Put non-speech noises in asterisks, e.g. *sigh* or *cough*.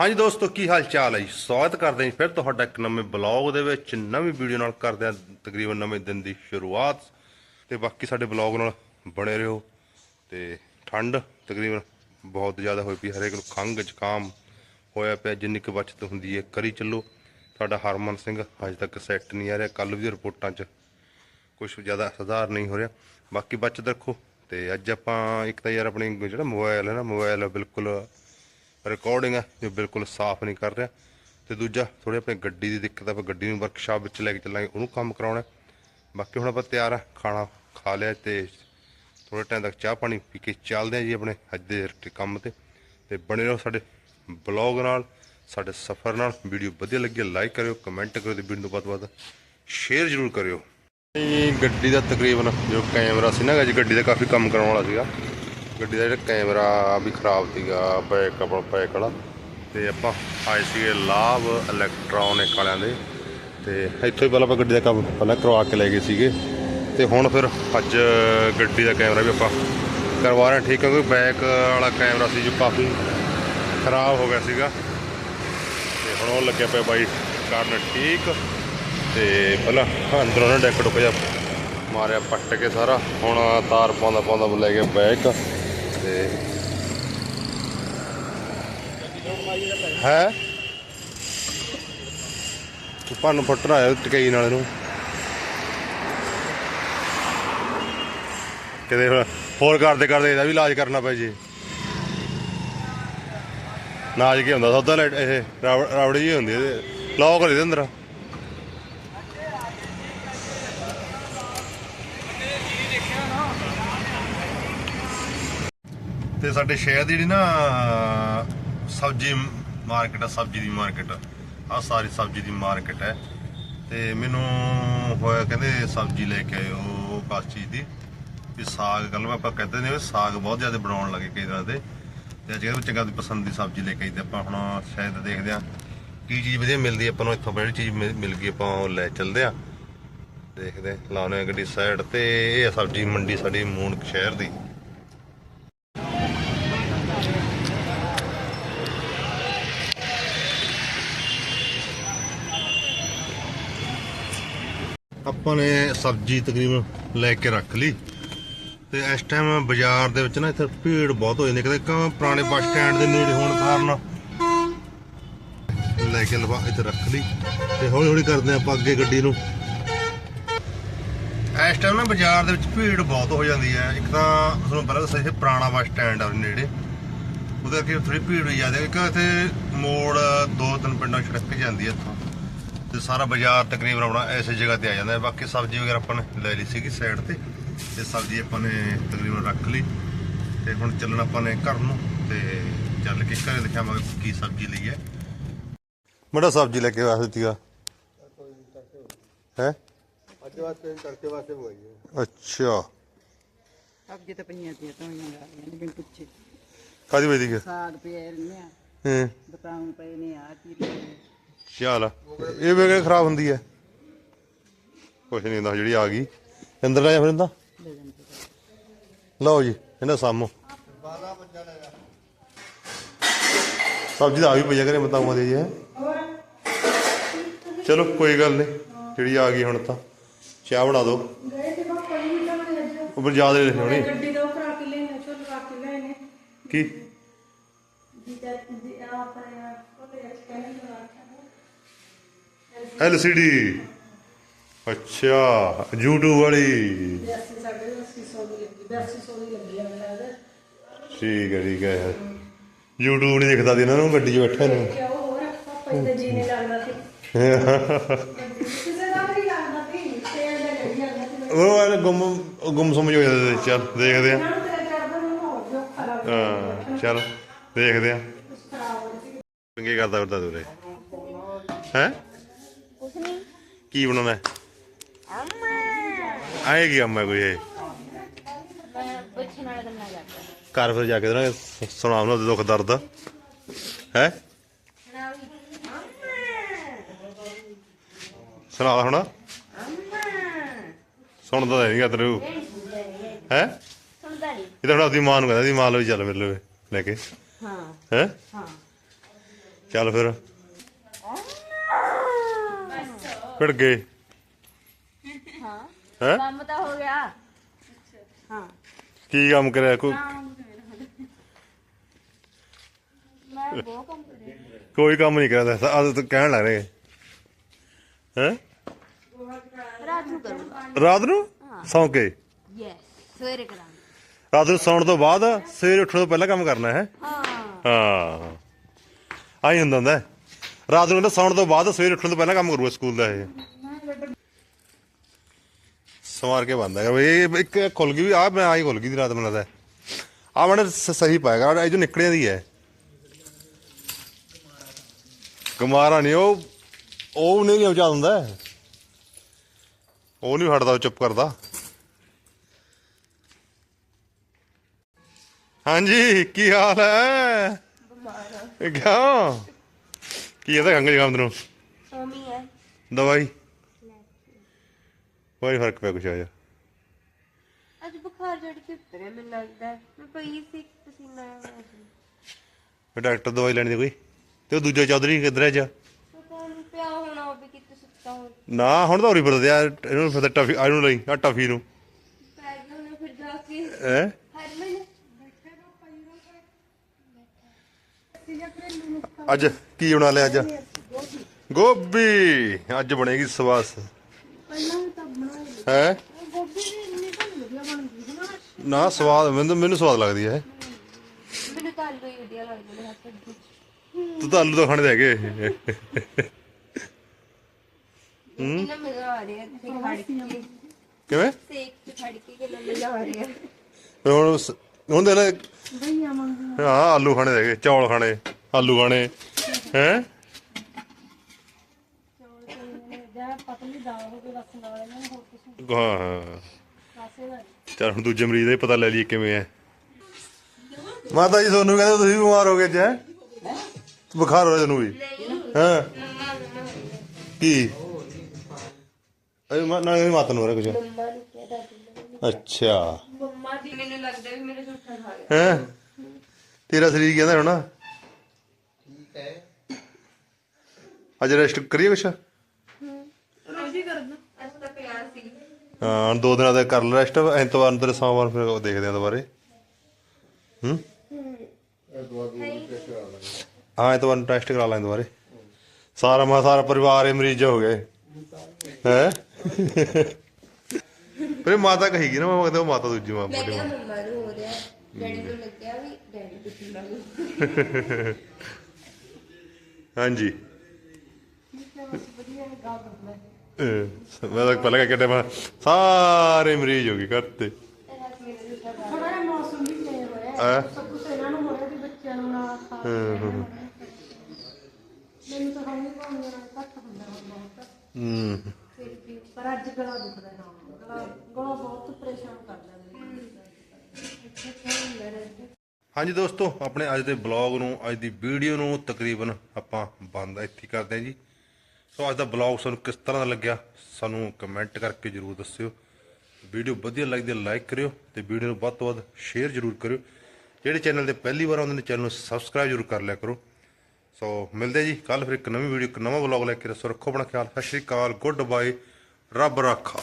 ਹਾਂਜੀ ਦੋਸਤੋ, ਕੀ ਹਾਲ ਚਾਲ ਹੈ ਜੀ? ਸਵਾਗਤ ਕਰਦੇ ਹਾਂ ਜੀ ਫਿਰ ਤੁਹਾਡਾ ਇੱਕ ਨਵੇਂ ਬਲੌਗ ਦੇ ਵਿੱਚ, ਨਵੀਂ ਵੀਡੀਓ ਨਾਲ ਕਰਦੇ ਹਾਂ ਤਕਰੀਬਨ ਨਵੇਂ ਦਿਨ ਦੀ ਸ਼ੁਰੂਆਤ। ਤੇ ਬਾਕੀ ਸਾਡੇ ਬਲੌਗ ਨਾਲ ਬਣੇ ਰਹੋ ਤੇ ਠੰਡ ਤਕਰੀਬਨ ਬਹੁਤ ਜ਼ਿਆਦਾ ਹੋਈ ਪਈ ਹਰੇਕ ਨੂੰ ਖੰਘ ਜ਼ੁਕਾਮ ਹੋਇਆ ਪਿਆ, ਜਿੰਨੀ ਕੁ ਬਚਤ ਹੁੰਦੀ ਹੈ, ਕਰੀ ਚੱਲੋ। ਸਾਡਾ ਹਰਮਨ ਸਿੰਘ ਅਜੇ ਤੱਕ ਸੈੱਟ ਨਹੀਂ ਆ ਰਿਹਾ ਕੱਲ ਵੀ ਰਿਪੋਰਟਾਂ 'ਚ ਕੁਝ ਜ਼ਿਆਦਾ ਸੁਧਾਰ ਨਹੀਂ ਹੋ ਰਿਹਾ। ਬਾਕੀ ਬਚਤ ਰੱਖੋ ਤੇ ਅੱਜ ਆਪਾਂ ਇੱਕ ਤਾਂ ਯਾਰ ਆਪਣੀ ਜਿਹੜਾ ਮੋਬਾਈਲ ਹੈ ਨਾ, ਮੋਬਾਈਲ ਬਿਲਕੁਲ ਰਿਕਾਰਡਿੰਗ ਹੈ, ਜੋ ਬਿਲਕੁਲ ਸਾਫ਼ ਨਹੀਂ ਕਰ ਰਿਹਾ। ਤੇ ਦੂਜਾ ਥੋੜੀ ਆਪਣੀ ਗੱਡੀ ਦੀ ਦਿੱਕਤ ਆ ਆਪਾਂ ਗੱਡੀ ਨੂੰ ਵਰਕਸ਼ਾਪ ਵਿੱਚ ਲੈ ਕੇ ਚੱਲਾਂਗੇ, ਉਹਨੂੰ ਕੰਮ ਕਰਾਉਣਾ ਬਾਕੀ ਹੁਣ ਆਪਾਂ ਤਿਆਰ ਆ ਖਾਣਾ ਖਾ ਲਿਆ ਤੇ ਥੋੜੇ ਟਾਈਮ ਤੱਕ ਚਾਹ ਪਾਣੀ ਪੀ ਕੇ ਚੱਲਦੇ ਆ ਜੀ ਆਪਣੇ ਅੱਜ ਦੇ ਰ- ਕੰਮ ਤੇ। ਤੇ ਬਣੇ ਰਹੋ ਸਾਡੇ ਬਲੌਗ ਨਾਲ, ਸਾਡੇ ਸਫ਼ਰ ਨਾਲ। ਵੀਡੀਓ ਵਧੀਆ ਲੱਗੀ ਲਾਈਕ ਕਰਿਓ ਕਮੈਂਟ ਕਰਿਓ ਤੇ ਵੀਡੀਓ ਨੂੰ ਵੱਧ ਤੋਂ ਵੱਧ ਸ਼ੇਅਰ ਜ਼ਰੂਰ ਕਰਿਓ। ਗੱਡੀ ਦਾ ਤਕਰੀਬਨ ਜੋ ਕੈਮਰਾ ਸੀ ਨਾ ਜੀ, ਗੱਡੀ ਦਾ ਕਾਫੀ ਕੰਮ ਕਰਾਉਣ ਵਾਲਾ ਸੀਗਾ। ਗੱਡੀ ਦਾ ਜਿਹੜਾ ਕੈਮਰਾ ਵੀ ਖਰਾਬ ਸੀਗਾ ਬੈਕ ਆਪਣਾ ਬੈਕ ਵਾਲਾ। ਤੇ ਆਪਾਂ ਆਏ ਸੀਗੇ ਲਾਭ ਇਲੈਕਟ੍ਰੋਨਿਕ ਵਾਲਿਆਂ ਦੇ। ਤੇ ਇੱਥੋਂ ਹੀ ਪਹਿਲਾਂ ਆਪਾਂ ਗੱਡੀ ਦਾ ਕੰਮ ਪਹਿਲਾਂ ਕਰਵਾ ਕੇ ਲੈ ਗਏ ਸੀਗੇ। ਤੇ ਹੁਣ ਫਿਰ ਅੱਜ ਗੱਡੀ ਦਾ ਕੈਮਰਾ ਵੀ ਆਪਾਂ ਕਰਵਾ ਰਹੇ ਹਾਂ, ਠੀਕ ਕਿਉਂਕਿ ਬੈਕ ਵਾਲਾ ਕੈਮਰਾ ਸੀ ਜੋ ਕਾਫੀ ਖਰਾਬ ਹੋ ਗਿਆ ਸੀਗਾ। ਤੇ ਹੁਣ ਉਹ ਲੱਗਿਆ ਪਿਆ ਬਾਈ ਕਰਨ ਠੀਕ। ਤੇ ਪਹਿਲਾਂ ਅੰਦਰੋਂ ਨਾ ਡੈਕ ਡੁੱਕ ਜਾ ਮਾਰਿਆ, ਪੱਟ ਕੇ ਸਾਰਾ। ਹੁਣ ਤਾਰ ਪਾਉਂਦਾ ਪਾਉਂਦਾ ਲੈ ਗਿਆ ਬੈਕ ਤੇ ਹੈ? ਤੂੰ ਪੰਨ ਫੁੱਟਣਾ ਆਇਆ ਟਕਈ ਨਾਲ ਨੂੰ ਕਿਤੇ ਹੁਣ ਹੋਰ ਕਰਦੇ ਕਰਦੇ ਇਹਦਾ ਵੀ ਇਲਾਜ ਕਰਨਾ ਪੈ ਜੇ। ਨਾਜ ਕੀ ਹੁੰਦਾ? ਸੌਦਾ ਇਹ ਰਾਵ- ਰਾਵੜੀ ਜੀ ਹੁੰਦੀ ਇਹਦੇ ਲੌਕ ਕਰੀ ਦੇ ਅੰਦਰ। ਤੇ ਸਾਡੇ ਸ਼ਹਿਰ ਦੀ ਜਿਹੜੀ ਨਾ ਸਬਜ਼ੀ ਮਾਰਕੀਟ ਆ ਸਬਜ਼ੀ ਦੀ ਮਾਰਕੀਟ। ਆ ਸਾਰੀ ਸਬਜ਼ੀ ਦੀ ਮਾਰਕੀਟ ਹੈ। ਤੇ ਮੈਨੂੰ ਹੋਇਆ ਕਹਿੰਦੇ ਸਬਜ਼ੀ ਲੈ ਕੇ ਆਇਓ ਕਾਸ ਚੀਜ਼ ਦੀ। ਵੀ ਸਾਗ ਕੱਲ ਮੈਂ ਆਪਾਂ ਕਹਿੰਦੇ ਨੇ ਸਾਗ ਬਹੁਤ ਜ਼ਿਆਦਾ ਬਣਾਉਣ ਲੱਗੇ ਕਈ ਤਰ੍ਹਾਂ ਦੇ। ਤੇ ਅੱਜ ਕੱਲ੍ਹ ਚੰਗਾ ਦੀ ਪਸੰਦ ਦੀ ਸਬਜ਼ੀ ਲੈ ਕੇ ਆਈ ਤੇ ਆਪਾਂ ਹੁਣ ਸ਼ਾਇਦ ਦੇਖਦੇ ਆ ਕੀ ਚੀਜ਼ ਵਧੀਆ ਮਿਲਦੀ ਆਪਾਂ ਨੂੰ ਇੱਥੋਂ ਜਿਹੜੀ ਚੀਜ਼ ਮਿਲ ਮਿਲ ਗਈ ਆਪਾਂ ਉਹ ਲੈ ਚੱਲਦੇ ਆ ਦੇਖਦੇ ਹਾਂ, ਲਾਉਂਦੇ ਆ ਗੱਡੀ ਸਾਈਡ ਤੇ ਇਹ ਆ ਸਬਜ਼ੀ ਮੰਡੀ ਸਾਡੀ ਮੂਨਕ ਸ਼ਹਿਰ ਦੀ। ਆਪਾਂ ਨੇ ਸਬਜ਼ੀ ਤਕਰੀਬਨ ਲੈ ਕੇ ਰੱਖ ਲਈ। ਤੇ ਇਸ ਟਾਈਮ ਬਾਜ਼ਾਰ ਦੇ ਵਿੱਚ ਨਾ ਇੱਥੇ ਭੀੜ ਬਹੁਤ ਹੋ ਜਾਂਦੀ ਕਦੇ ਕਾਂ ਪੁਰਾਣੇ ਬੱਸ ਸਟੈਂਡ ਦੇ ਨੇੜੇ ਹੋਣ ਕਾਰਨ। ਲੈ ਕੇ ਲਵਾ, ਇੱਥੇ ਰੱਖ ਲਈ। ਤੇ ਹੌਲੀ ਹੌਲੀ ਕਰਦੇ ਆਪਾਂ ਅੱਗੇ ਗੱਡੀ ਨੂੰ। ਇਸ ਟਾਈਮ ਨਾ ਬਾਜ਼ਾਰ ਦੇ ਵਿੱਚ ਭੀੜ ਬਹੁਤ ਹੋ ਜਾਂਦੀ ਹੈ। ਇੱਕ ਤਾਂ ਤੁਹਾਨੂੰ ਪਹਿਲਾਂ ਦੱਸਿਆ ਸੀ ਪੁਰਾਣਾ ਬੱਸ ਸਟੈਂਡ ਆ ਨੇੜੇ। ਉਹਦੇ ਕਰਕੇ ਥੋੜੀ ਭੀੜ ਹੋਈ ਜਾਂਦੀ ਹੈ। ਇੱਕ ਇੱਥੇ ਮੋੜ ਦੋ ਤਿੰਨ ਪਿੰਡਾਂ ਛੜਕ ਕੇ ਜਾਂਦੀ ਹੈ ਇੱਥੋਂ। ਤੇ ਸਾਰਾ ਬਾਜ਼ਾਰ ਤਕਰੀਬਨ ਆਪਣਾ ਐਸੇ ਜਗ੍ਹਾ ਤੇ ਆ ਜਾਂਦਾ ਹੈ। ਬਾਕੀ ਸਬਜ਼ੀ ਵਗੈਰਾ ਆਪਾਂ ਨੇ ਲੈ ਲਈ ਸੀਗੀ ਸਾਈਡ ਤੇ। ਤੇ ਸਬਜ਼ੀ ਆਪਾਂ ਨੇ ਤਕਰੀਬਨ ਰੱਖ ਲਈ। ਤੇ ਹੁਣ ਚੱਲਣਾ ਆਪਾਂ ਨੇ ਘਰ ਨੂੰ। ਤੇ ਚੱਲ ਕੇ ਘਰੇ ਦਿਖਾਵਾਂਗੇ ਕੀ ਸਬਜ਼ੀ ਲਈ ਹੈ। ਬੜਾ ਸਬਜ਼ੀ ਲੈ ਕੇ ਆਇਆ ਸੀਗਾ ਹੈ? ਅੱਜ ਵਾਸਤੇ ਤੜਕੇ ਵਾਸਤੇ ਹੋਈ ਹੈ। ਅੱਛਾ। ਸਬਜ਼ੀ ਤਾਂ ਪਈਆਂ ਤੀਆਂ ਤਾਂ ਹੋਈਆਂ ਗਾਲੀਆਂ ਪੁੱਛੇ। ਕਾਦੀ ਵਜਦੀ ਗਿਆ ਸਾਗ ਪਿਆ ਆ ਹਾਂ। ਬਤਾਉਂ ਪਏ ਨੇ ਆ ਕੀ ਪਏ ਨੇ ਚੱਲ ਇਹ ਵੇਗੇ ਖਰਾਬ ਹੁੰਦੀ ਹੈ। ਕੁਛ ਨਹੀਂ ਹੁੰਦਾ ਜਿਹੜੀ ਆ ਗਈ। ਅੰਦਰ ਲੈ ਜਾ ਫਿਰ ਇਹਦਾ। ਲਓ ਜੀ ਇਹਨਾਂ ਸਾਮੋ। ਸਬਜ਼ੀ ਦਾ ਆ ਵੀ ਪਈਆ ਕਰੇ ਬਤਾਉਂਗਾ ਦੇ ਜੀ ਹੈਂ। ਚਲੋ ਕੋਈ ਗੱਲ ਨਹੀਂ ਜਿਹੜੀ ਆ ਗਈ ਹੁਣ ਤਾਂ। ਚਾਹ ਬਣਾ ਦਿਓ। ਉਹ ਪਰ ਯਾਦ ਨਹੀਂ ਹੋਣੀ। ਗੱਡੀ ਦਾ ਉਹ ਕਰਾ ਕੇ ਲੈਣੇ ਕੇ ਲੈਣੇ ਕੀ? ਜਿਹਦਾ ਦੀ ਆਪਣੇ ਉਹਦੇ ਸਕੈਨਰ ਲਗਾ ਐਲਸੀਡੀ। ਅੱਛਾ, YouTube ਵਾਲੀ। 82 ਸਾਡੇ 800 ਦੀ ਲੱਗੀ 8200 ਦੀ ਲੱਗੀ ਆ ਮੈਨੂੰ ਲੱਗਦਾ ਠੀਕ ਹੈ ਠੀਕ ਹੈ। YouTube ਨਹੀਂ ਦਿਖਦਾ ਦੀ ਇਹਨਾਂ ਨੂੰ ਗੱਡੀ 'ਚ ਬੈਠਾ ਨੂੰ ਕਿ ਉਹ ਹੋਰ ਪਾਪਾ ਜੀ ਦਾ ਜੀ ਨਹੀਂ ਲੱਗਦਾ ਸੀ। ਕਿਸੇ ਦਾ ਵੀ ਲੱਗਦਾ ਸੀ ਤੇਲ ਦਾ ਗੱਡੀ ਲੱਗਦਾ ਸੀ ਉਹ ਐਨ ਗੁੰਮ ਗੁੰਮ ਸਮਝ ਹੋ ਜਾਂਦੇ ਸੀ। ਚੱਲ ਦੇਖਦੇ ਆ ਨਾ ਤੇਰਾ ਕਰਦਾ ਨੂੰ ਹੋਰ ਜੋ ਖਰਾਬ ਹਾਂ, ਚੱਲ ਦੇਖਦੇ ਆ ਖਰਾਬ ਹੋ। ਸੀ ਕੀ ਕਰਦਾ ਫਿਰਦਾ ਤੂੰ ਹੈ? ਕੀ ਬਣਾਉਣਾ ਹੈ ਆਏ ਕੀ ਅੰਮਾ ਕੋਈ ਇਹ? ਤਾਂ ਘਰ ਫਿਰ ਜਾ ਕੇ ਨਾ ਸੁਣਾਉ ਨਾ ਦੁੱਖ ਦਰਦ। ਹੈ? ਸੁਣਾ ਹੁਣ। ਸੁਣਦਾ ਤਾਂ ਨਹੀਂਗਾ ਤੇਰੇ ਹੈ? ਸੁਣਦਾ ਨਹੀਂ ਇਹ ਤਾਂ ਹੁਣ ਆਪਦੀ ਮਾਂ ਨੂੰ ਕਹਿੰਦਾ ਦੀ ਮਾਂ ਲੋ ਚੱਲ ਮੇਰੇ ਲਵੇ ਲੈ ਕੇ। ਹਾਂ। ਹੈ? ਹਾਂ। ਚੱਲ ਫਿਰ। ਫੜ ਗਏ। ਹਾਂ। ਹੈ? ਕੰਮ ਤਾਂ ਹੋ ਗਿਆ। ਹਾਂ। ਕੀ ਕੰਮ ਕਰਿਆ? ਕੋਈ ਮੈਂ ਬਹੁਤ ਕੰਮ ਕਰਿਆ। ਕੋਈ ਕੰਮ ਨਹੀਂ ਕਰਦਾ ਆਦਤ ਤਾਂ ਕਹਿਣ ਲੱਗ ਰਹੇ। ਹੈ? ਰਾਤ ਨੂੰ ਕਰੂੰਗਾ ਰਾਤ ਨੂੰ? ਸੌਂ ਕੇ? ਯੈਸ ਸਵੇਰੇ ਕਰਾਂਗਾ। ਰਾਤ ਨੂੰ ਸੌਣ ਤੋਂ ਬਾਅਦ ਸਵੇਰੇ ਉੱਠਣ ਤੋਂ ਪਹਿਲਾਂ ਕੰਮ ਕਰਨਾ ਹੈ। ਹਾਂ। ਹਾਂ। ਆਈ ਹੁੰਦਾ ਹੁੰਦਾ ਹੈ। ਰਾਤ ਨੂੰ ਕਹਿੰਦਾ ਸੌਣ ਤੋਂ ਬਾਅਦ ਸਵੇਰੇ ਉੱਠਣ ਤੋਂ ਪਹਿਲਾਂ ਕੰਮ ਕਰੂਗਾ ਸਕੂਲ ਦਾ ਇਹ। ਸਵਾਰ ਕੇ ਬੰਦਾ ਕਰ ਇਹ ਇੱਕ ਖੁੱਲ ਗਈ ਵੀ ਆ ਮੈਂ ਆਈ ਖੁੱਲ ਗਈ ਦੀ ਰਾਤ ਮੈਨੂੰ ਲੱਗਦਾ। ਆ ਮੈਨੇ ਸ- ਸਹੀ ਪਾਏਗਾ। ਇਹ ਜੋ ਨਿਕਲਿਆ ਦੀ ਹੈ। ਕੁਮਾਰਾ ਨਹੀਂ ਉਹ ਉਹ ਨਹੀਂ ਉਚਾ ਦਿੰਦਾ ਹੈ। ਉਹ ਨਹੀਂ ਹਟਦਾ ਉਹ ਚੁੱਪ ਕਰਦਾ। ਹਾਂਜੀ ਕੀ ਹਾਲ ਹੈ? ਇਹ ਕਿਉਂ? ਕੀ ਇਹਦਾ ਖੰਗ ਜਗਾਮ ਤੈਨੂੰ? ਸੋਮੀ ਹੈ। ਦਵਾਈ ਕੋਈ ਫ਼ਰਕ ਪਿਆ ਕੁਛ ਆਇਆ। ਅੱਜ ਬੁਖਾਰ ਜੜ ਕੇ ਉਤਰਿਆ ਮੈਨੂੰ ਲੱਗਦਾ ਮੈਂ ਪਈ ਸੀ ਪਸੀਨਾ ਆਇਆ ਹੋਇਆ ਸੀ। ਡਾਕਟਰ ਦਵਾਈ ਲੈਣੀ ਦੀ ਕੋਈ? ਤੇ ਉਹ ਦੂਜਾ ਚੌਧਰੀ ਕਿੱਧਰ ਹੈ ਜਾ ਪਤਾ ਨਹੀਂ ਪਿਆ ਹੋਣਾ ਉਹ ਵੀ ਕਿਤੇ ਸੁੱਤਾ ਹੋ ਨਾ ਹੁਣ ਤਾਂ ਉਰੀ ਫਿਰਦੇ ਆ। ਇਹਨੂੰ ਫਿਰ ਟਫੀ ਆ ਇਹਨੂੰ ਲਈ ਆ ਟਫੀ ਨੂੰ। ਪੈ ਗਿਆ ਉਹਨੇ ਫਿਰ ਜਾ ਕੇ। ਹੈ? ਅੱਜ ਕੀ ਬਣਾ ਲਿਆ ਅੱਜ? ਗੋਭੀ। ਅੱਜ ਬਣੇਗੀ ਸਵਾਸ। ਹੈ? ਤਾਂ ਨੀ ਸਵਾਦ ਮੈਨੂੰ ਮੈਨੂੰ ਸਵਾਦ ਲੱਗਦੀ ਹੈ ਮੈਨੂੰ ਤਾਂ ਆਲੂ ਹੀ ਵਧੀਆ ਲੱਗਦੇ ਨੇ ਹੱਥ ਵਿੱਚ ਤੂੰ ਤਾਂ ਆਲੂ ਤਾਂ ਖਾਣੇ ਦੇ ਹੈਗੇ ਕੇ ਕਿਵੇਂ? ਸੇਕ ਚ ਖੜ ਕੇ ਮਜ਼ਾ ਆ ਰਿਹਾ। ਹੁਣ ਹੁਣ ਦੇ ਹਾਂ ਆਲੂ ਖਾਣੇ ਹੈਗੇ ਚੌਲ ਖਾਣੇ ਆਲੂ ਖਾਣੇ ਹੈ? ਹਾਂ ਹਾਂ। ਚਲ ਹੁਣ ਦੂਜੇ ਮਰੀਜ਼ ਦਾ ਹੀ ਪਤਾ ਲੈ ਲਈਏ ਕਿਵੇਂ ਹੈ। ਮਾਤਾ ਜੀ ਤੁਹਾਨੂੰ ਕਹਿੰਦੇ ਤੁਸੀਂ ਬਿਮਾਰ ਹੋ ਗਏ ਜੈ ਬੁਖਾਰ ਹੋ ਰਿਹਾ ਤੈਨੂੰ ਵੀ ਹਾਂ? ਕੀ? ਅਰੇ ਮਾ ਨਾ ਮੇਰੀ ਮਾਤਾ ਨੂੰ ਹੋ ਰਿਹਾ ਕੁਝ ਅੱਛਾ। ਮੰਮਾ ਦੀ ਮੈਨੂੰ ਲੱਗਦਾ ਵੀ ਮੇਰੇ ਝੂਠਾ ਖਾ ਗਿਆ। ਹੈ? ਤੇਰਾ ਸਰੀਰ ਕਹਿੰਦਾ ਹੋਣਾ। ਠੀਕ ਹੈ। ਅੱਜ ਰੈਸਟ ਕਰੀਏ ਕੁਛ? ਹਾਂ ਦੋ ਦਿਨਾਂ ਦਾ ਕਰ ਲੈ ਰੈਸਟ ਐਤਵਾਰ ਨੂੰ ਤੇ ਸੋਮਵਾਰ ਫਿਰ ਦੇਖਦੇ ਆ ਦੁਬਾਰੇ। ਹਾਂ? ਐਤਵਾਰ ਨੂੰ ਟੈਸਟ ਕਰਾ ਲਾਂ ਦੁਬਾਰੇ। ਸਾਰਾ ਮਾ ਸਾਰਾ ਪਰਿਵਾਰ ਇਹ ਮਰੀਜ਼ ਹੋ ਗਏ। ਹੈ? ਪਰ *laughs* ਮਾਤਾ ਕਹੀਗੀ ਨਾ ਮੈਂ ਕਹਿੰਦਾ ਮਾਤਾ ਦੂਜੀ ਮਾਂ ਮੇਰੀ ਬੜੀ ਮੰਮਾ ਨੂੰ ਰਿਹਾ। ਡੈਡੀ ਨੂੰ ਲੱਗਿਆ ਵੀ ਡੈਡੀ ਕੁੱਤੀ ਲੱਗੂ ਹਾਂਜੀ। ਅਹ ਮੈਂ ਤਾਂ ਪਹਿਲਾਂ ਕਿਹਾ ਟਾਈਮ ਸਾਰੇ ਮਰੀਜ਼ ਹੋ ਗਏ ਘਰ ਤੇ। ਥੋੜਾ ਜਿਹਾ ਮੌਸਮ ਵੀ ਚੇਂਜ ਹੋਇਆ ਹੈਂ? ਸਭ ਕੁਝ ਇਹਨਾਂ ਨੂੰ ਹੋਇਆ ਵੀ ਬੱਚਿਆਂ ਨੂੰ ਨਾਲ ਖਾ ਹੂੰ, ਹੂੰ, ਹੂੰ। ਮੈਨੂੰ ਤਾਂ ਖਾਣੀ ਪਾਉਣੀ ਨਾਲ ਘੱਟ ਹੁੰਦਾ ਹੁਣ ਬਹੁਤ ਹੂੰ ਫਿਰ ਵੀ। ਪਰ ਅੱਜ ਗਲਾ ਦੁਖਦਾ ਹੈ ਗਲਾ ਗਲਾ ਬਹੁਤ ਪਰੇਸ਼ਾਨ ਕਰਦਾ ਮੈਨੂੰ ਇੱਥੇ ਕਿਉਂ ਹੁੰਦਾ ਰਹਿੰਦਾ ਹਾਂਜੀ ਦੋਸਤੋ, ਆਪਣੇ ਅੱਜ ਦੇ ਬਲੌਗ ਨੂੰ, ਅੱਜ ਦੀ ਵੀਡੀਓ ਨੂੰ ਤਕਰੀਬਨ ਆਪਾਂ ਬੰਦ ਇੱਥੇ ਕਰਦੇ ਹਾਂ ਜੀ। ਸੋ ਅੱਜ ਦਾ ਬਲੌਗ ਸਾਨੂੰ ਕਿਸ ਤਰ੍ਹਾਂ ਦਾ ਲੱਗਿਆ, ਸਾਨੂੰ ਕਮੈਂਟ ਕਰਕੇ ਜਰੂਰ ਦੱਸਿਓ। ਵੀਡੀਓ ਵਧੀਆ ਲੱਗਦੀ ਹੈ ਲਾਈਕ ਕਰਿਓ ਤੇ ਵੀਡੀਓ ਨੂੰ ਵੱਧ ਤੋਂ ਵੱਧ ਸ਼ੇਅਰ ਜਰੂਰ ਕਰਿਓ। ਜਿਹੜੇ ਚੈਨਲ ਤੇ ਪਹਿਲੀ ਵਾਰ ਆਉਂਦੇ ਨੇ ਚੈਨਲ ਨੂੰ ਸਬਸਕ੍ਰਾਈਬ ਜਰੂਰ ਕਰ ਲਿਆ ਕਰੋ। ਸੋ ਮਿਲਦੇ ਜੀ ਕੱਲ ਫਿਰ ਇੱਕ ਨਵੀਂ ਵੀਡੀਓ ਇੱਕ ਨਵਾਂ ਬਲੌਗ ਲੈ ਕੇ, ਰਸੋ ਰੱਖੋ ਆਪਣਾ ਖਿਆਲ। ਸਤਿ ਸ਼੍ਰੀ ਅਕਾਲ ਗੁੱਡ ਬਾਏ ਰੱਬ ਰਾਖਾ।